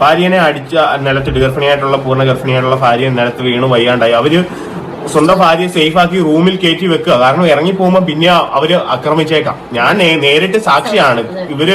ഭാര്യനെ അടിച്ച നിലത്തിട്ട് ഗർഭിണിയായിട്ടുള്ള പൂർണ ഗർഭിണിയായിട്ടുള്ള ഭാര്യ നിലത്ത് വീണു വയ്യാണ്ടായി. അവർ സ്വന്തം ഭാര്യയെ സേഫ് ആക്കി റൂമിൽ കയറ്റി വെക്കുക. കാരണം ഇറങ്ങി പോകുമ്പോൾ പിന്നെ അവർ ആക്രമിച്ചേക്കാം. ഞാൻ നേരിട്ട് സാക്ഷിയാണ്. ഇവർ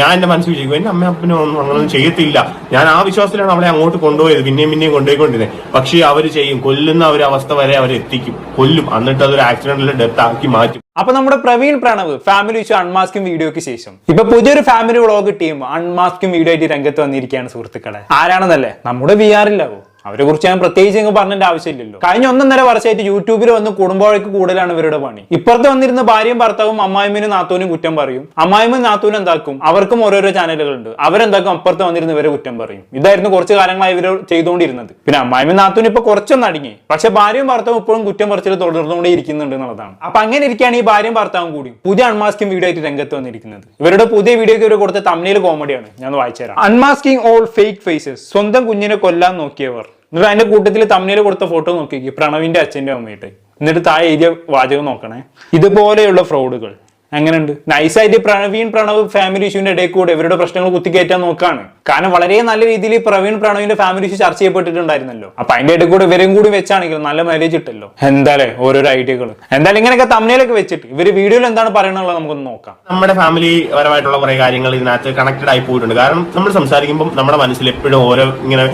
ഞാൻ എന്റെ മനസ്സിൽ വിചാരിക്കും എന്റെ അമ്മ അപ്പനും ഒന്നും ചെയ്യത്തില്ല. ഞാൻ ആ വിശ്വാസത്തിലാണ് അവളെ അങ്ങോട്ട് കൊണ്ടുപോയത്. പിന്നെയും പിന്നെയും കൊണ്ടുപോയിക്കൊണ്ടിരുന്നത് പക്ഷേ അവർ ചെയ്യും. കൊല്ലുന്ന ഒരു അവസ്ഥ വരെ അവർ എത്തിക്കും. കൊല്ലും. എന്നിട്ട് അതൊരു ആക്സിഡന്റിൽ ഡെത്ത് ആക്കി മാറ്റും. അപ്പൊ നമ്മുടെ പ്രവീൺ പ്രണവ് ഫാമിലി വെച്ച് അൺമാസ്കിംഗ് വീഡിയോക്ക് ശേഷം. ഇപ്പൊ പുതിയൊരു family vlog team unmasking video ആയിട്ട് രംഗത്ത് വന്നിരിക്കുകയാണ് സുഹൃത്തുക്കളെ. ആരാണെന്നല്ലേ? നമ്മുടെ വി ആറില്ലാവോ അവരെ കുറിച്ച് ഞാൻ പ്രത്യേകിച്ച് അങ്ങ് പറഞ്ഞതിന്റെ ആവശ്യമില്ലല്ലോ. കഴിഞ്ഞ ഒന്നൊന്നര വർഷമായിട്ട് യൂട്യൂബിൽ വന്ന് കുടുംബവഴക്ക് കൂടുതലാണ് ഇവരുടെ പണി. ഇപ്പുറത്ത് വന്നിരുന്ന ഭാര്യയും ഭർത്താവും അമ്മായിമ്മനും നാത്തൂനും കുറ്റം പറയും. അമ്മായിമ്മ നാത്തൂനും എന്താക്കും? അവർക്കും ഓരോരോ ചാനലുകളുണ്ട്. അവരെന്താക്കും? അപ്പുറത്ത് വന്നിരുന്ന ഇവരെ കുറ്റം പറയും. ഇതായിരുന്നു കുറച്ച് കാലങ്ങളായി ഇവർ ചെയ്തുകൊണ്ടിരുന്നത്. പിന്നെ അമ്മായിമ്മ നാത്തൂനും ഇപ്പൊ കുറച്ചൊന്നും അടങ്ങി. പക്ഷെ ഭാര്യയും ഭർത്താവും ഇപ്പോഴും കുറ്റം പറച്ചിൽ തുടർന്നുകൊണ്ടേ ഇരിക്കുന്നുണ്ട് എന്നുള്ളതാണ്. അപ്പൊ അങ്ങനെ ഇരിക്കുകയാണ് ഈ ഭാര്യയും ഭർത്താവും കൂടി. പുതിയ അൺമാസ്കിംഗ് വീഡിയോ ആയിട്ട് രംഗത്ത് വന്നിരിക്കുന്നത്. ഇവരുടെ പുതിയ വീഡിയോക്ക് ഇവർ കൊടുത്ത തമിഴിൽ കോമഡിയാണ് ഞാൻ വായിച്ചു തരാം അൺമാസ്കിംഗ് ഓൾ ഫേക്ക് ഫേസസ് സ്വന്തം കുഞ്ഞിനെ കൊല്ലാൻ നോക്കിയവർ. എന്നിട്ട് അതിന്റെ കൂട്ടത്തിൽ തമ്മിൽ കൊടുത്ത ഫോട്ടോ നോക്കി പ്രണവിന്റെ അച്ഛന്റെ അമ്മയിട്ട് എന്നിട്ട് താഴെ എഴുതിയ വാചകം നോക്കണേ. ഇതുപോലെയുള്ള ഫ്രോഡുകൾ എങ്ങനെയുണ്ട് നൈസായിട്ട് പ്രവീൺ പ്രണവ് ഫാമിലി ഇഷ്യൂവിന്റെ ഇടയിൽ കൂടെ ഇവരുടെ പ്രശ്നങ്ങൾ കുത്തിക്കയറ്റാൻ നോക്കാണ്. കാരണം വളരെ നല്ല രീതിയിൽ പ്രവീൺ പ്രണവിന്റെ ഫാമിലി ഇഷ്യൂ ചർച്ച ചെയ്യപ്പെട്ടിട്ടുണ്ടായിരുന്നല്ലോ. അപ്പൊ അതിന്റെ ഇടയിൽ കൂടെ ഇവരും കൂടി വെച്ചാണെങ്കിലും നല്ല മാരേജ് ഇട്ടല്ലോ എന്തായാലും ഓരോരോ ഐഡിയകൾ എന്തായാലും ഇങ്ങനെയൊക്കെ തമ്മിലൊക്കെ വെച്ചിട്ട് ഇവർ വീഡിയോയിൽ എന്താണ് പറയണുള്ളത് നമുക്കൊന്ന് നോക്കാം. നമ്മുടെ ഫാമിലി പരമായിട്ടുള്ള കുറെ കാര്യങ്ങൾ ഇതിനകത്ത് കണക്റ്റഡ് ആയി പോയിട്ടുണ്ട്. കാരണം നമ്മൾ സംസാരിക്കുമ്പോൾ നമ്മുടെ മനസ്സിൽ എപ്പോഴും ഓരോ ഇങ്ങനെ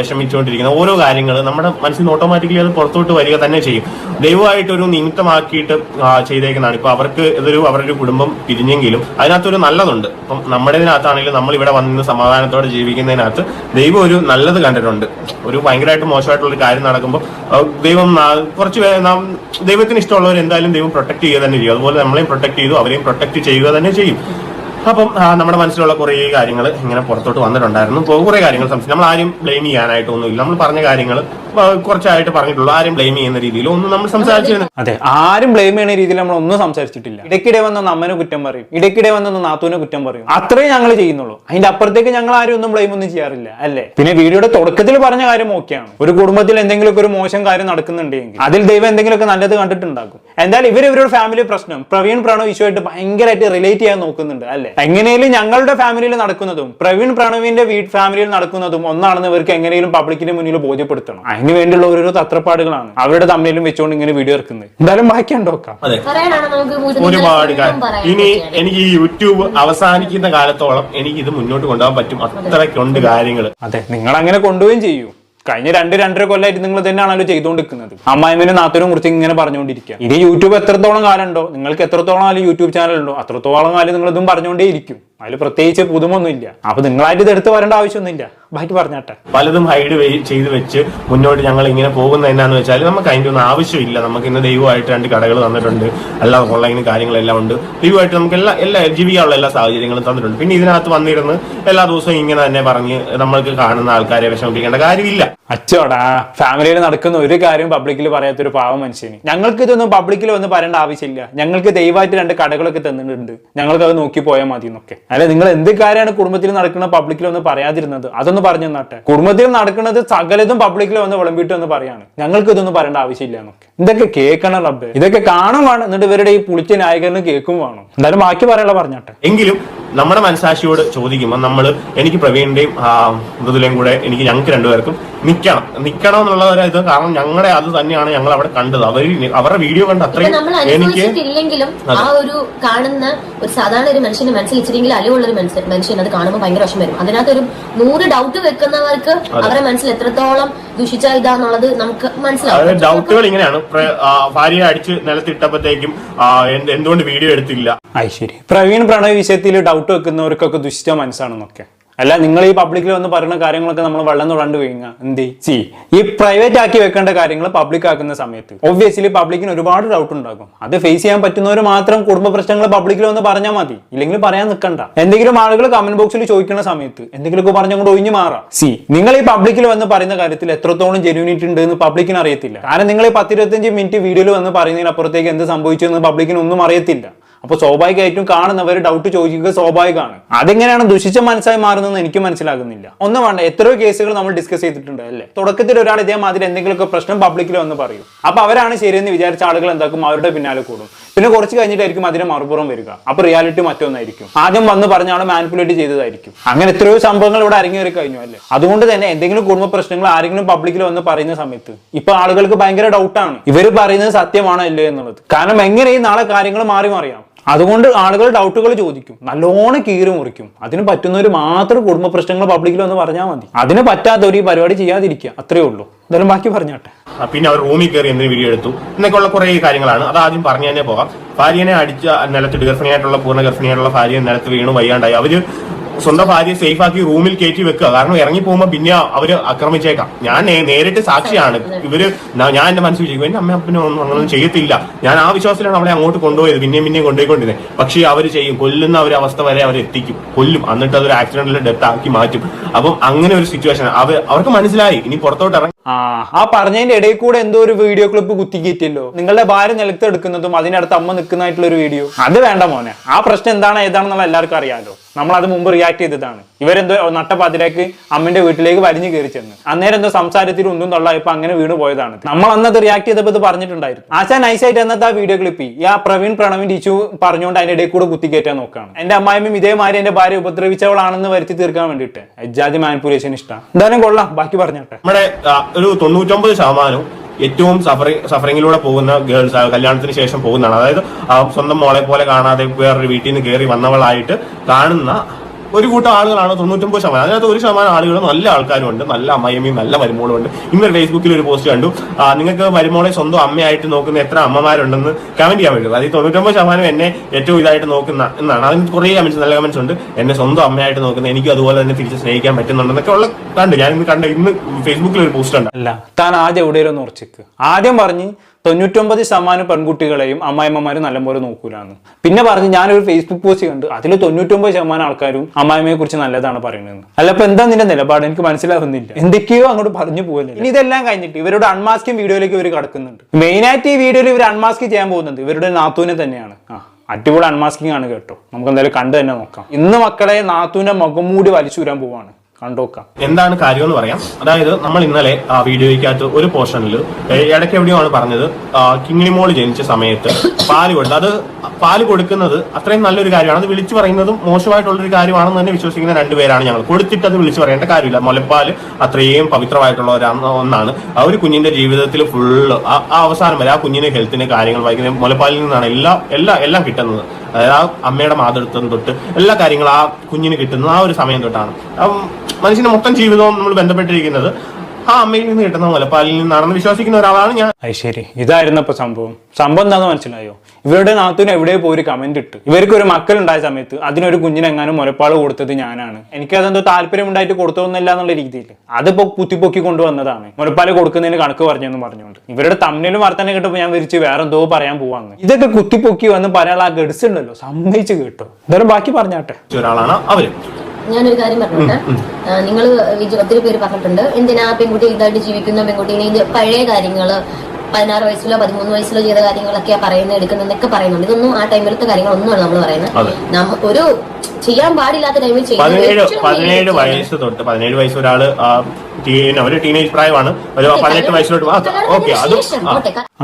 വിഷമിച്ചുകൊണ്ടിരിക്കുന്ന ഓരോ കാര്യങ്ങൾ നമ്മുടെ മനസ്സിൽ ഓട്ടോമാറ്റിക്കലി അത് പുറത്തോട്ട് വരിക തന്നെ ചെയ്യും. ദൈവമായിട്ട് ഒരു നിമിത്തമാക്കിയിട്ട് ചെയ്തേക്കുന്നതാണ്. ഇപ്പൊ അവർക്ക് ഇതൊരു അവരുടെ ഒരു കുടുംബം പിരിഞ്ഞെങ്കിലും അതിനകത്തൊരു നല്ലതുണ്ട്. ഇപ്പം നമ്മുടെ ഇതിനകത്താണെങ്കിലും നമ്മൾ ഇവിടെ വന്ന് സമാധാനത്തോടെ ജീവിക്കുന്നതിനകത്ത് ദൈവം ഒരു നല്ലത് കണ്ടിട്ടുണ്ട്. ഒരു ഭയങ്കരമായിട്ട് മോശമായിട്ടുള്ള ഒരു കാര്യം നടക്കുമ്പോൾ ദൈവം കുറച്ച് ദൈവത്തിന് ഇഷ്ടമുള്ളവർ എന്തായാലും ദൈവം പ്രൊട്ടക്ട് ചെയ്യുക തന്നെ ചെയ്യും. അതുപോലെ നമ്മളെയും പ്രൊട്ടക്ട് ചെയ്തു അവരെയും പ്രൊട്ടക്ട് ചെയ്യുക തന്നെ ചെയ്യും. അപ്പം നമ്മുടെ മനസ്സിലുള്ള കുറേ കാര്യങ്ങൾ ഇങ്ങനെ പുറത്തോട്ട് വന്നിട്ടുണ്ടായിരുന്നു. ഇപ്പോൾ കുറേ കാര്യങ്ങൾ സംശയം. നമ്മൾ ആരും ബ്ലെയിം ചെയ്യാനായിട്ടൊന്നുമില്ല. നമ്മൾ പറഞ്ഞ കാര്യങ്ങൾ കുറച്ചായിട്ട് പറഞ്ഞിട്ടുള്ളൂ. ആരും ബ്ലെയിം ചെയ്യുന്ന രീതിയിൽ ഒന്നും നമ്മൾ സംസാരിച്ചു അതെ ആരും ബ്ലെയിം ചെയ്യുന്ന രീതിയിൽ നമ്മൾ ഒന്നും സംസാരിച്ചിട്ടില്ല. ഇടയ്ക്കിടെ വന്നൊന്ന് അമ്മനെ കുറ്റം പറയും. ഇടയ്ക്കിടെ വന്നൊന്ന് നാത്തൂനെ കുറ്റം പറയും. അത്രേ ഞങ്ങൾ ചെയ്യുന്നുള്ളൂ. അതിന്റെ അപ്പുറത്തേക്ക് ഞങ്ങൾ ആരും ഒന്നും ബ്ലെയിം ഒന്നും ചെയ്യാറില്ല അല്ലേ? പിന്നെ വീഡിയോയുടെ തുടക്കത്തിൽ പറഞ്ഞ കാര്യം ഓക്കെയാണ്. ഒരു കുടുംബത്തിൽ എന്തെങ്കിലുമൊക്കെ ഒരു മോശം കാര്യം നടക്കുന്നുണ്ടെങ്കിൽ അതിൽ ദൈവം എന്തെങ്കിലുമൊക്കെ നല്ലത് കണ്ടിട്ടുണ്ടാകും എന്തായാലും ഇവർ ഇവരുടെ ഫാമിലി പ്രശ്നം. പ്രവീൺ പ്രണവ് ഇഷ്യൂമായിട്ട് ഭയങ്കരമായിട്ട് റിലേറ്റ് ചെയ്യാൻ നോക്കുന്നുണ്ട് അല്ലെ? എങ്ങനെയും ഞങ്ങളുടെ ഫാമിലിയിൽ നടക്കുന്നതും പ്രവീൺ പ്രണവിന്റെ വീട് ഫാമിലിയിൽ നടക്കുന്നതും ഒന്നാണെന്ന് ഇവർക്ക് എങ്ങനെയും പബ്ലിക്കിന്റെ മുന്നിൽ ബോധ്യപ്പെടുത്തണം. അതിന് വേണ്ടിയുള്ള ഓരോരോ തത്രപ്പാടുകളാണ് അവരുടെ തമ്മിലും വെച്ചുകൊണ്ട് ഇങ്ങനെ വീഡിയോ ഇറക്കുന്നത്. എന്തായാലും ബാക്കി നോക്കാം. ഒരുപാട് ഇനി എനിക്ക് ഈ യൂട്യൂബ് അവസാനിക്കുന്ന കാലത്തോളം എനിക്ക് ഇത് മുന്നോട്ട് കൊണ്ടുപോകാൻ പറ്റും. അത്രയ്ക്കുണ്ട് കാര്യങ്ങൾ അതെ നിങ്ങൾ അങ്ങനെ കൊണ്ടുപോവുകയും ചെയ്യൂ. കഴിഞ്ഞ രണ്ട് രണ്ടര കൊല്ലമായിട്ട് നിങ്ങൾ തന്നെയാണല്ലോ ചെയ്തുകൊണ്ടിരിക്കുന്നത്. അമ്മായിമിനും നാത്തൂരും കുറിച്ച് ഇങ്ങനെ പറഞ്ഞുകൊണ്ടിരിക്കുക. ഇനി യൂട്യൂബ് എത്രത്തോളം കാലം ഉണ്ടോ നിങ്ങൾക്ക് എത്രത്തോളം കാലം യൂട്യൂബ് ചാനൽ ഉണ്ടോ? അത്രത്തോളം കാലം നിങ്ങൾ ഇതും പറഞ്ഞുകൊണ്ടേ ഇരിക്കും അതിൽ പ്രത്യേകിച്ച് പുതുമൊന്നുമില്ല. അപ്പൊ നിങ്ങളായിട്ട് ഇത് എടുത്ത് വരേണ്ട ആവശ്യമൊന്നുമില്ല. ബാക്കി പറഞ്ഞാട്ടെ. പലതും ഹൈഡ് ചെയ്ത് വെച്ച് മുന്നോട്ട് ഞങ്ങൾ ഇങ്ങനെ പോകുന്ന എന്നാന്ന് വെച്ചാൽ നമുക്ക് അതിന്റെ ഒന്നും ആവശ്യമില്ല. നമുക്ക് ഇന്ന് ദൈവമായിട്ട് രണ്ട് കടകൾ തന്നിട്ടുണ്ട്. എല്ലാ ഓൺലൈൻ കാര്യങ്ങളെല്ലാം ഉണ്ട്. ദൈവമായിട്ട് നമുക്ക് എല്ലാ എല്ലാ ജീവിക്കാനുള്ള എല്ലാ സാഹചര്യങ്ങളും തന്നിട്ടുണ്ട്. പിന്നെ ഇതിനകത്ത് വന്നിരുന്ന് എല്ലാ ദിവസവും ഇങ്ങനെ തന്നെ പറഞ്ഞ് നമ്മൾക്ക് കാണുന്ന ആൾക്കാരെ വിഷമിപ്പിക്കേണ്ട കാര്യമില്ല. അച്ചോടാ ഫാമിലിയിൽ നടക്കുന്ന ഒരു കാര്യം പബ്ലിക്കിൽ പറയാത്തൊരു പാവം മനുഷ്യന്. ഞങ്ങൾക്ക് ഇതൊന്നും പബ്ലിക്കിൽ ഒന്നും പറയേണ്ട ആവശ്യമില്ല. ഞങ്ങൾക്ക് ദൈവമായിട്ട് രണ്ട് കടകളൊക്കെ തന്നിട്ടുണ്ട്. ഞങ്ങൾക്ക് അത് നോക്കി പോയാൽ മതി എന്നൊക്കെ അല്ലെ നിങ്ങൾ എന്ത് കാര്യമാണ് കുടുംബത്തിൽ നടക്കുന്ന പബ്ലിക്കിൽ ഒന്ന് പറയാതിരുന്നത്? അതൊന്ന് പറഞ്ഞു തന്നാട്ടെ. കുടുംബത്തിൽ നടക്കുന്നത് സകലതും പബ്ലിക്കിൽ വന്ന് വിളമ്പിട്ട് എന്ന് പറയാണ്. ഞങ്ങൾക്ക് ഇതൊന്നും പറയേണ്ട ആവശ്യമില്ല എന്നൊക്കെ. ഇതൊക്കെ കേൾക്കണം റബ്ബ്. ഇതൊക്കെ കാണും വേണം. എന്നിട്ട് ഇവരുടെ ഈ പുളിച്ച നായകന് കേൾക്കും വേണം. എന്തായാലും ബാക്കി പറയാനുള്ള പറഞ്ഞാട്ടെ. എങ്കിലും നമ്മുടെ മനസാക്ഷിയോട് ചോദിക്കുമ്പോൾ നമ്മൾ എനിക്ക് പ്രവീണിന്റെയും ആ, മൃദുലയും കൂടെ എനിക്ക് ഞങ്ങൾക്ക് രണ്ടുപേർക്കും നിൽക്കണം നിൽക്കണം എന്നുള്ള ഒരു ഇത് കാരണം ഞങ്ങളുടെ അത് തന്നെയാണ് ഞങ്ങൾ അവിടെ കണ്ടത്. അവർ അവരുടെ വീഡിയോ കണ്ട് അത്രയും എനിക്ക് ആ ഒരു കാണുന്ന ഒരു സാധാരണ ഒരു മനുഷ്യന്റെ മനസ്സിൽ ഇച്ചിരിയെങ്കിലും അലിവുള്ള ഒരു മനുഷ്യൻ മനുഷ്യൻ അത് കാണുമ്പോൾ ഭയങ്കര വിഷം വരും. അതിനകത്ത് ഒരു നൂറ് ഡൗട്ട് വെക്കുന്നവർക്ക് അവരെ മനസ്സിൽ എത്രത്തോളം ദുഷിച്ച ഇതാന്നുള്ളത് നമുക്ക് മനസ്സിലാവും. ഡൗട്ടുകൾ ഇങ്ങനെയാണ്. ഭാര്യ ഭാര്യയെ അടിച്ച് നിലത്തിട്ടപ്പോഴത്തേക്കും എന്തുകൊണ്ട് വീഡിയോ എടുത്തില്ല? ഐശ്വര്യ. പ്രവീൺ പ്രണയ വിഷയത്തിൽ ഡൗട്ട് വെക്കുന്നവർക്കൊക്കെ ദുഷിച്ച മനസ്സാണെന്നൊക്കെ. അല്ല നിങ്ങൾ ഈ പബ്ലിക്കിൽ വന്ന് പറയുന്ന കാര്യങ്ങളൊക്കെ നമ്മൾ വെള്ളം തൊടാണ്ട് വീങ്ങുക എന്ത്? സി ഈ പ്രൈവറ്റ് ആക്കി വെക്കേണ്ട കാര്യങ്ങൾ പബ്ലിക് ആക്കുന്ന സമയത്ത്. ഒബ്വിയസ്ലി പബ്ലിക്കിന് ഒരുപാട് ഡൗട്ട് ഉണ്ടാകും. അത് ഫേസ് ചെയ്യാൻ പറ്റുന്നവർ മാത്രം കുടുംബ പ്രശ്നങ്ങൾ പബ്ലിക്കിൽ വന്ന് പറഞ്ഞാൽ മതി. ഇല്ലെങ്കിൽ പറയാൻ നിൽക്കണ്ട എന്തെങ്കിലും ആളുകൾ കമന്റ് ബോക്സിൽ ചോദിക്കുന്ന സമയത്ത് എന്തെങ്കിലുമൊക്കെ പറഞ്ഞുകൊണ്ട് ഒഴിഞ്ഞു മാറാം. സി നിങ്ങൾ ഈ പബ്ലിക്കിൽ വന്ന് പറയുന്ന കാര്യത്തിൽ എത്രത്തോളം ജെനുവിനിറ്റി ഉണ്ട് എന്ന് പബ്ലിക്കിന് അറിയത്തില്ല. കാരണം നിങ്ങൾ ഈ പത്തിരുപത്തഞ്ച് മിനിറ്റ് വീഡിയോയിൽ വന്ന് പറയുന്നതിനപ്പുറത്തേക്ക് എന്ത് സംഭവിച്ചു എന്ന് പബ്ലിക്കിന് ഒന്നും അറിയത്തില്ല. അപ്പൊ സ്വാഭാവികമായിട്ടും കാണുന്നവർ ഡൗട്ട് ചോദിക്കുക സ്വാഭാവികമാണ്. അതെങ്ങനെയാണ് ദുഷിച്ച മനസ്സായി മാറുന്നതെന്ന് എനിക്ക് മനസ്സിലാകുന്നില്ല. ഒന്നും വേണ്ട എത്രയോ കേസുകൾ നമ്മൾ ഡിസ്കസ് ചെയ്തിട്ടുണ്ട് അല്ലേ? തുടക്കത്തിൽ ഒരാൾ ഇതേമാതിരി എന്തെങ്കിലുമൊക്കെ പ്രശ്നം പബ്ലിക്കിൽ വന്ന് പറയും. അപ്പൊ അവരാണ് ശരിയെന്ന് വിചാരിച്ച ആളുകൾ എന്താക്കും? അവരുടെ പിന്നാലെ കൂടും. പിന്നെ കുറച്ച് കഴിഞ്ഞിട്ടായിരിക്കും അതിന് മറുപുറം വരിക. അപ്പൊ റിയാലിറ്റി മറ്റൊന്നായിരിക്കും. ആദ്യം വന്ന് പറഞ്ഞ ആൾ മാനിപ്പുലേറ്റ് ചെയ്തതായിരിക്കും. അങ്ങനെ എത്രയോ സംഭവങ്ങൾ ഇവിടെ അരങ്ങേറി കഴിഞ്ഞു അല്ലേ? അതുകൊണ്ട് തന്നെ എന്തെങ്കിലും കുടുംബ പ്രശ്നങ്ങൾ ആരെങ്കിലും പബ്ലിക്കിൽ വന്ന് പറയുന്ന സമയത്ത് ഇപ്പൊ ആളുകൾക്ക് ഭയങ്കര ഡൗട്ടാണ് ഇവർ പറയുന്നത് സത്യമാണോ അല്ലേ എന്നുള്ളത്. കാരണം എങ്ങനെയും നാളെ കാര്യങ്ങൾ മാറി മറിയാം? അതുകൊണ്ട് ആളുകൾ ഡൗട്ടുകൾ ചോദിക്കും. നല്ലോണം കീറി മുറിക്കും. അതിന് പറ്റുന്നവർ മാത്രം കുടുംബ പ്രശ്നങ്ങൾ പബ്ലിക്കിൽ വന്ന് പറഞ്ഞാൽ മതി. അതിന് പറ്റാത്തവർ ഈ പരിപാടി ചെയ്യാതിരിക്കുക. അത്രേ ഉള്ളൂ. എന്തായാലും ബാക്കി പറഞ്ഞാട്ടെ. പിന്നെ അവർ റൂമിൽ കയറി എന്തിനു വീഡിയോ എടുത്തു? എന്നൊക്കെയുള്ള കുറെ കാര്യങ്ങളാണ്. അത് ആദ്യം പറഞ്ഞു തന്നെ പോകാം. ഭാര്യനെ അടിച്ച നിലത്ത് ഗർഭിണിയായിട്ടുള്ള പൂർണ ഗർഭിണിയായിട്ടുള്ള ഭാര്യ നിലത്ത് വീണു വയ്യാണ്ടായി. അവർ സ്വന്തം ഭാര്യയെ സേഫ് ആക്കി റൂമിൽ കയറ്റി വെക്കുക. കാരണം ഇറങ്ങി പോകുമ്പോൾ പിന്നെ അവർ ആക്രമിച്ചേക്കാം. ഞാൻ നേരിട്ട് സാക്ഷിയാണ്. ഇവർ ഞാൻ എന്റെ മനസ്സിൽ വിചാരിക്കും എന്റെ അമ്മ അപ്പനും ഒന്നും അങ്ങനൊന്നും ചെയ്യത്തില്ല. ഞാൻ ആ വിശ്വാസത്തിലാണ് അവളെ അങ്ങോട്ട് കൊണ്ടുപോയത്. പിന്നെയും പിന്നെയും കൊണ്ടുപോയിക്കൊണ്ടിരുന്നത് പക്ഷേ അവർ ചെയ്യും. കൊല്ലുന്ന ഒരു അവസ്ഥ വരെ അവർ എത്തിക്കും. കൊല്ലും. എന്നിട്ട് അതൊരു ആക്സിഡന്റിൽ ഡെത്ത് ആക്കി മാറ്റും. അപ്പം അങ്ങനെ ഒരു സിറ്റുവേഷൻ അവർ അവർക്ക് മനസ്സിലായി. ഇനി പുറത്തോട്ട് ഇറങ്ങി ആ. ആ പറഞ്ഞതിന്റെ ഇടയിൽ കൂടെ എന്തോ ഒരു വീഡിയോ ക്ലിപ്പ് കുത്തിക്കയറ്റിയല്ലോ നിങ്ങളുടെ ഭാര്യ നിലത്ത് എടുക്കുന്നതും അതിനടുത്ത് അമ്മ നിൽക്കുന്നതായിട്ടുള്ള ഒരു വീഡിയോ അത് വേണ്ട മോനെ. ആ പ്രശ്നം എന്താണ് ഏതാണെന്നുള്ള എല്ലാവർക്കും അറിയാലോ. നമ്മൾ അത് മുമ്പ് റിയാക്ട് ചെയ്തതാണ്. ഇവരെന്തോ നട്ടപ്പാതിലേക്ക് അമ്മന്റെ വീട്ടിലേക്ക് വലിഞ്ഞു കയറി ചെന്ന്. അന്നേരം എന്തോ സംസാരത്തിൽ ഒന്നും തൊള്ളായപ്പോ അങ്ങനെ വീണ് പോയതാണ്. നമ്മൾ അന്നത് റിയാക്ട് ചെയ്തപ്പോൾ ഇത് പറഞ്ഞിട്ടുണ്ടായിരുന്നു. ആശാ നൈസായിട്ട് അന്നത്തെ ആ വീഡിയോ ക്ലിപ്പ് ആ പ്രവീൺ പ്രണവിൻ ടീച്ചു പറഞ്ഞുകൊണ്ട് അതിന്റെ ഇടയിൽ കൂടെ കുത്തിക്കയറ്റാൻ നോക്കുകയാണ് എന്റെ അമ്മായിമ്മയും ഇതേമാതിരി എന്റെ ഭാര്യ ഉപദ്രവിച്ചവളാണെന്ന് വരുത്തി തീർക്കാൻ വേണ്ടിയിട്ട്. ജാതി മാനിപ്പുലേഷൻ ഇഷ്ടം. എന്തായാലും കൊള്ളാം. ബാക്കി പറഞ്ഞോട്ടെ. നമ്മുടെ ഒരു തൊണ്ണൂറ്റൊമ്പത് ശതമാനവും ഏറ്റവും സഫറിങ് സഫറിങ്ങിലൂടെ പോകുന്ന ഗേൾസ് കല്യാണത്തിന് ശേഷം പോകുന്നതാണ്. അതായത് സ്വന്തം മോളെ പോലെ കാണാതെ വേറൊരു വീട്ടിൽ നിന്ന് കയറി വന്നവളായിട്ട് കാണുന്ന ഒരു കൂട്ടം ആളുകളാണ് തൊണ്ണൂറ്റൊമ്പത് ശതമാനം. അതിനകത്ത് ഒരു ശതമാനം ആളുകൾ നല്ല ആൾക്കാരും ഉണ്ട് നല്ല അമ്മയമ്മയും നല്ല മരുമോളും ഉണ്ട് ഇന്നൊരു ഫേസ്ബുക്കിൽ ഒരു പോസ്റ്റ് കണ്ടു. നിങ്ങൾക്ക് മരുമോളെ സ്വന്തം അമ്മയായിട്ട് നോക്കുന്ന എത്ര അമ്മമാരുണ്ടെന്ന് കമന്റ് ചെയ്യാൻ പറ്റും അതായത് തൊണ്ണൂറ്റൊമ്പത് ശതമാനം എന്നെ ഏറ്റവും ഇതായിട്ട് നോക്കുന്ന എന്നാണ്. അതിന് കുറേ കമന്റ്സ് നല്ല കമന്റ്സ് ഉണ്ട്. എന്നെ സ്വന്തം അമ്മയായിട്ട് നോക്കുന്ന എനിക്ക് അതുപോലെ തന്നെ തിരിച്ച് സ്നേഹിക്കാൻ പറ്റുന്നുണ്ടെന്നൊക്കെ ഉള്ള കണ്ടു. ഞാൻ ഇന്ന് കണ്ട ഇന്ന് ഫേസ്ബുക്കിൽ ഒരു പോസ്റ്റ് ഉണ്ട് അല്ല താൻ ആദ്യം എവിടെയെങ്കിലും ഒന്ന് ഉറച്ചിക്ക്? ആദ്യം പറഞ്ഞ് തൊണ്ണൂറ്റൊമ്പത് ശതമാനം പെൺകുട്ടികളെയും അമ്മായിമ്മമാരും നല്ലപോലെ നോക്കൂലാന്ന്. പിന്നെ പറഞ്ഞ് ഞാനൊരു ഫേസ്ബുക്ക് പോസ്റ്റ് കണ്ട് അതിൽ തൊണ്ണൂറ്റൊമ്പത് ശതമാനം ആൾക്കാരും അമ്മായിമ്മയെ കുറിച്ച് നല്ലതാണ് പറയുന്നത് അല്ല ഇപ്പൊ എന്താ നിന്റെ നിലപാട്? എനിക്ക് മനസ്സിലാവുന്നില്ല. എന്തൊക്കെയോ അങ്ങോട്ട് പറഞ്ഞു പോകുന്നില്ല ഇനി ഇതെല്ലാം കഴിഞ്ഞിട്ട് ഇവരുടെ അൺമാസ്കിങ് വീഡിയോയിലേക്ക് ഇവർ കടക്കുന്നുണ്ട്. മെയിനായിട്ട് ഈ വീഡിയോയിൽ ഇവർ അൺമാസ്ക് ചെയ്യാൻ പോകുന്നത് ഇവരുടെ നാത്തൂനെ തന്നെയാണ്. ആ അടിപൊളി അൺമാസ്കിംഗ് ആണ് കേട്ടോ. നമുക്ക് എന്തായാലും കണ്ടു തന്നെ നോക്കാം. ഇന്ന് മക്കളെ നാത്തൂന്റെ മുഖം മൂടി വലിച്ചൂരാൻ പോവാണ്. കണ്ടോക്കാം. എന്താണ് കാര്യം എന്ന് പറയാം. അതായത് നമ്മൾ ഇന്നലെ ആ വീഡിയോയ്ക്കകത്ത് ഒരു പോർഷനിൽ ഇടയ്ക്ക് എവിടെയോ ആണ് പറഞ്ഞത്? ആ, കിങ്ങിണിമോൾ ജനിച്ച സമയത്ത് പാൽ കൊടുത്ത് അത് പാൽ കൊടുക്കുന്നത് അത്രയും നല്ലൊരു കാര്യമാണ്. അത് വിളിച്ചു പറയുന്നതും മോശമായിട്ടുള്ളൊരു കാര്യമാണെന്ന് തന്നെ വിശ്വസിക്കുന്ന രണ്ടുപേരാണ് ഞങ്ങൾ. കൊടുത്തിട്ട് അത് വിളിച്ചു പറയേണ്ട കാര്യമില്ല. മുലപ്പാൽ അത്രയും പവിത്രമായിട്ടുള്ള ഒന്നാണ്. ആ ഒരു കുഞ്ഞിന്റെ ജീവിതത്തിൽ ഫുള്ള് ആ ആ അവസാനം വരെ ആ കുഞ്ഞിന്റെ ഹെൽത്തിന് കാര്യങ്ങൾ വായിക്കുന്നത് മുലപ്പാലിൽ നിന്നാണ് എല്ലാ എല്ലാ എല്ലാം കിട്ടുന്നത്. അതായത് ആ അമ്മയുടെ മാതൃത്വം തൊട്ട് എല്ലാ കാര്യങ്ങളും ആ കുഞ്ഞിന് കിട്ടുന്നത് ആ ഒരു സമയം തൊട്ടാണ്. മനുഷ്യന്റെ മൊത്തം ജീവിതവും നമ്മൾ ബന്ധപ്പെട്ടിരിക്കുന്നത് ആ അമ്മയിൽ നിന്ന് കിട്ടുന്ന മുലപ്പാലിൽ നിന്നാണെന്ന് വിശ്വസിക്കുന്ന ഒരാളാണ് ഞാൻ. അത് ശരി. ഇതായിരുന്നു ഇപ്പൊ സംഭവം. സംഭവം എന്താണെന്ന് മനസ്സിലായോ? ഇവരുടെ നാത്തൂന് എവിടെ പോയി ഒരു കമന്റ് ഇട്ട്. ഇവർക്ക് ഒരു മക്കൾ ഉണ്ടായ സമയത്ത് അതിനൊരു കുഞ്ഞിനെങ്ങാനും മുലപ്പാട് കൊടുത്തത് ഞാനാണ്. എനിക്ക് അതെന്തോ താല്പര്യം ഉണ്ടായിട്ട് കൊടുത്തോന്നില്ല എന്നുള്ള രീതിയിൽ. അതിപ്പോ കുത്തിപ്പൊക്കി കൊണ്ടുവന്നതാണ്. മുലപ്പാൽ കൊടുക്കുന്നതിന് കണക്ക് പറഞ്ഞെന്ന് പറഞ്ഞുകൊണ്ട്. ഇവരുടെ തമ്മിലും വർത്തനം കേട്ടപ്പോൾ ഞാൻ വിരിച്ച് വേറെ എന്തോ പറയാൻ പോവാന്ന്. ഇതൊക്കെ കുത്തിപ്പൊക്കി വന്ന് പറയാനുള്ള ആ ഗഡ്സ് ഉണ്ടല്ലോ. സമ്മതിച്ച് കേട്ടോ. എന്തായാലും ബാക്കി പറഞ്ഞാട്ടെ. ഒരാളാണ് അവർ. ഞാനൊരു കാര്യം പറഞ്ഞോട്ടെ. നിങ്ങൾ ഒത്തിരി പേര് പറഞ്ഞിട്ടുണ്ട്. എന്തിനാ പെൺകുട്ടി ഇതായിട്ട് ജീവിക്കുന്ന പെൺകുട്ടീനെ ഇത് പഴയ കാര്യങ്ങൾ പതിനാറ് വയസ്സിലോ പതിമൂന്ന് വയസ്സിലോ ചെയ്ത കാര്യങ്ങളൊക്കെയാ പറയുന്നത് എടുക്കുന്നതൊക്കെ പറയുന്നുണ്ട്. ഇതൊന്നും ആ ടൈമിലത്തെ കാര്യങ്ങളൊന്നുമല്ല നമ്മൾ പറയുന്നത്. നമ്മ ഒരു ചെയ്യാൻ പാടില്ലാത്ത ടൈമിൽ പതിനേഴ് വയസ്സ് തൊട്ട് പതിനേഴ് വയസ്സ് ഒരാൾ ഒരു ടീനേജ് പ്രായമാണ്. ഒരു പതിനെട്ട് വയസ്സിലോട്ട് ഓക്കെ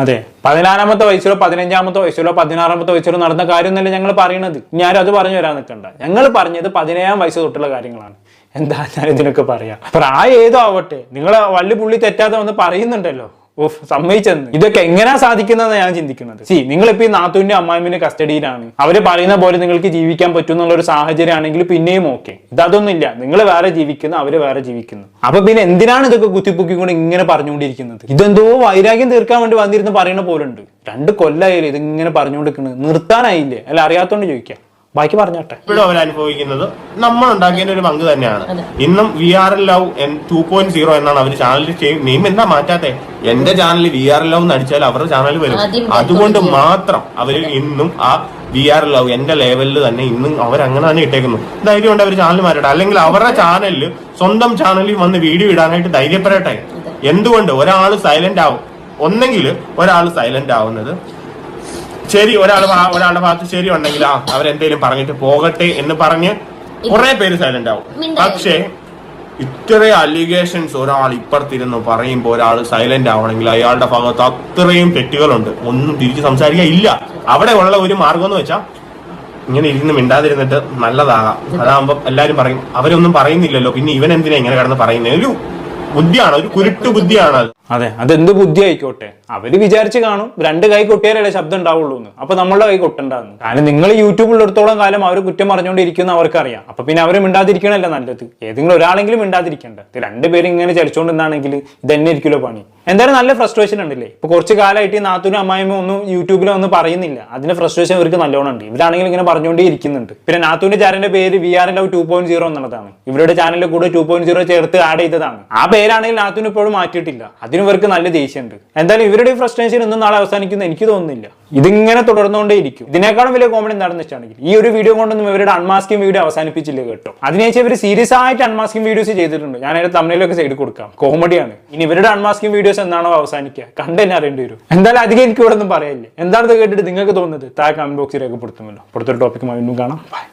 അത് പതിനാലാമത്തെ വയസ്സിലോ പതിനഞ്ചാമത്തെ വയസ്സിലോ പതിനാറാമത്തെ വയസ്സിലോ നടന്ന കാര്യം തന്നെ ഞങ്ങൾ പറയണത് ഞാൻ അത് പറഞ്ഞു വരാൻ നിൽക്കണ്ട. ഞങ്ങൾ പറഞ്ഞത് പതിനേഴാം വയസ്സ് തൊട്ടുള്ള കാര്യങ്ങളാണ്. എന്താ ഞാൻ ഇതിനൊക്കെ പറയാ? പ്രായം ഏതോ ആവട്ടെ. നിങ്ങൾ വള്ളി പുള്ളി തെറ്റാതെ വന്ന് പറയുന്നുണ്ടല്ലോ. ഓഫ് സമ്മതിച്ചെന്ന്. ഇതൊക്കെ എങ്ങനെയാ സാധിക്കുന്നതെന്ന് ഞാൻ ചിന്തിക്കുന്നത്. സി നിങ്ങളിപ്പോ ഈ നാത്തൂന്റെ അമ്മായിമിന്റെ കസ്റ്റഡിയിലാണ്. അവർ പറയുന്ന പോലെ നിങ്ങൾക്ക് ജീവിക്കാൻ പറ്റും എന്നുള്ള ഒരു സാഹചര്യം ആണെങ്കിൽ പിന്നെയും ഓക്കെ. ഇതൊന്നും ഇല്ല നിങ്ങൾ വേറെ ജീവിക്കുന്നു അവർ വേറെ ജീവിക്കുന്നു. അപ്പൊ പിന്നെ എന്തിനാണ് ഇതൊക്കെ കുത്തിപ്പൊക്കിക്കൊണ്ട് ഇങ്ങനെ പറഞ്ഞുകൊണ്ടിരിക്കുന്നത്? ഇതെന്തോ വൈരാഗ്യം തീർക്കാൻ വേണ്ടി വന്നിരുന്ന് പറയുന്ന പോലുണ്ട്. രണ്ട് കൊല്ലായാലും ഇതിങ്ങനെ പറഞ്ഞുകൊണ്ടിരിക്കുന്നത്. നിർത്താനായില്ലേ? അല്ല അറിയാത്തോണ്ട് ചോദിക്കാം. ബാക്കി പറഞ്ഞോട്ടെ. ഇപ്പോഴും അവർ അനുഭവിക്കുന്നത് നമ്മൾ ഉണ്ടാക്കിയതിന്റെ ഒരു പങ്ക് തന്നെയാണ്. ഇന്നും V R L love two point zero എന്നാണ് അവർ ചാനലിൽ ചെയ്യും നെയിം എന്താ മാറ്റാത്തെ? എന്റെ ചാനലിൽ വി ആർ എൽ ലവ് എന്ന് അടിച്ചാൽ അവരുടെ ചാനൽ വരും. അതുകൊണ്ട് മാത്രം അവർ ഇന്നും ആ വി ആർ ലവ് എന്റെ ലെവലിൽ തന്നെ ഇന്നും അവർ അങ്ങനെ തന്നെ ഇട്ടേക്കുന്നു. ധൈര്യം ഉണ്ട് അവർ ചാനൽ മാറ്റട്ടെ. അല്ലെങ്കിൽ അവരുടെ ചാനലിൽ സ്വന്തം ചാനലിൽ വന്ന് വീഡിയോ ഇടാനായിട്ട് ധൈര്യപ്പെടട്ടെ. എന്തുകൊണ്ട് ഒരാൾ സൈലന്റ് ആവും? ഒന്നെങ്കിൽ ഒരാൾ സൈലന്റ് ആവുന്നത് ശരി ഒരാൾ ഒരാളുടെ ഭാഗത്ത് ശരി ഉണ്ടെങ്കിൽ ആ അവരെന്തേലും പറഞ്ഞിട്ട് പോകട്ടെ എന്ന് പറഞ്ഞ് കുറെ പേര് സൈലന്റ് ആവും. പക്ഷേ ഇത്ര അലിഗേഷൻസ് ഒരാൾ ഇപ്പുറത്തിരുന്ന് പറയുമ്പോൾ ഒരാൾ സൈലന്റ് ആവണമെങ്കിൽ അയാളുടെ ഭാഗത്ത് അത്രയും തെറ്റുകളുണ്ട്. ഒന്നും തിരിച്ച് സംസാരിക്കാൻ ഇല്ല. അവിടെ ഉള്ള ഒരു മാർഗം എന്ന് വെച്ചാൽ ഇങ്ങനെ ഇരുന്ന് മിണ്ടാതിരുന്നിട്ട് നല്ലതാകാം. അതാകുമ്പോ എല്ലാരും പറയും അവരൊന്നും പറയുന്നില്ലല്ലോ. പിന്നെ ഇവൻ എന്തിനാ ഇങ്ങനെ കിടന്ന് പറയുന്നത് ഒരു ബുദ്ധിയാണ് ഒരു കുരുട്ട് ബുദ്ധിയാണ് അത്. അതെ അതെന്ത് ബുദ്ധി ആയിക്കോട്ടെ അവർ വിചാരിച്ച് കാണും. രണ്ട് കൈ കൊട്ടിയാലേ ശബ്ദം ഉണ്ടാവുള്ളൂ എന്ന്. അപ്പൊ നമ്മളുടെ കൈ കൊട്ടണ്ടാന്ന്. കാരണം നിങ്ങൾ യൂട്യൂബിലുള്ളിടത്തോളം കാലം അവർ കുറ്റം പറഞ്ഞുകൊണ്ടിരിക്കുന്ന അവർക്കറിയാം. അപ്പൊ പിന്നെ അവർ മിണ്ടാതിരിക്കണല്ലേ നല്ലത്? ഏതെങ്കിലും ഒരാളെങ്കിലും മിണ്ടാതിരിക്കണ്ട? ഇത് രണ്ടുപേരും ഇങ്ങനെ ചലിച്ചുകൊണ്ടിരുന്നാണെങ്കിൽ ഇതന്നെ തന്നെ ഇരിക്കുമല്ലോ പണി. എന്തായാലും നല്ല ഫ്രസ്ട്രേഷൻ ഉണ്ടല്ലേ? ഇപ്പൊ കുറച്ച് കാലമായിട്ട് നാത്തൂനും അമ്മായിയും ഒന്നും യൂട്യൂബിൽ ഒന്നും പറയുന്നില്ല. അതിന്റെ ഫ്രസ്ട്രേഷൻ ഇവർക്ക് നല്ലോണം ഉണ്ട്. ഇവരാണെങ്കിൽ ഇങ്ങനെ പറഞ്ഞുകൊണ്ടേ ഇരിക്കുന്നുണ്ട്. പിന്നെ നാത്തൂന്റെ ചാനലിന്റെ പേര് V R love two point zero എന്നുള്ളതാണ്. ഇവരുടെ ചാനലിൽ കൂടെ ടു പോയിന്റ് സീറോ ചേർത്ത് ആഡ് ചെയ്തതാണ്. ആ പേരാണെങ്കിൽ നാത്തൂന് ഇപ്പോഴും മാറ്റിയിട്ടില്ല. അതിനും ഇവർക്ക് നല്ല ദേഷ്യമുണ്ട്. എന്തായാലും ഇവരുടെ ഫ്രസ്ട്രേഷൻ ഒന്നും നാളെ അവസാനിക്കുന്നു എനിക്ക് തോന്നുന്നില്ല. ഇതിങ്ങനെ തുടർന്നുകൊണ്ടേ ഇരിക്കും ഇതിനേക്കാളും വലിയ കോമഡി എന്താണെന്ന് വെച്ചിട്ടുണ്ടെങ്കിൽ ഈ ഒരു വീഡിയോ കൊണ്ടൊന്നും ഇവരുടെ അൺമാസ്കിംഗ് വീഡിയോ അവസാനിപ്പിച്ചില്ല കേട്ടോ. അതിനുശേഷം ഇവർ സീരിയസ് ആയിട്ട് അൺമാസ്കിംഗ് വീഡിയോസ് ചെയ്തിട്ടുണ്ട്. ഞാൻ അതിന്റെ തമിഴിലൊക്കെ സൈഡ് കൊടുക്കാം. കോമഡിയാണ് ഇനി ഇവരുടെ അൺമാസ്കിംഗ് വീഡിയോസ് എന്താണോ അവസാനിക്കുക. കണ്ടെന്നെ അറിയേണ്ടി വരും. എന്തായാലും അധികം എനിക്ക് ഇവിടെ ഒന്നും പറയില്ലേ? എന്താണെന്ന് കേട്ടിട്ട് നിങ്ങൾക്ക് തോന്നുന്നത്? താഴെ കമന്റ് ബോക്സിൽ രേഖപ്പെടുത്തുമല്ലോ. അടുത്തൊരു ടോപ്പിക്കുമായി വീണ്ടും കാണാം.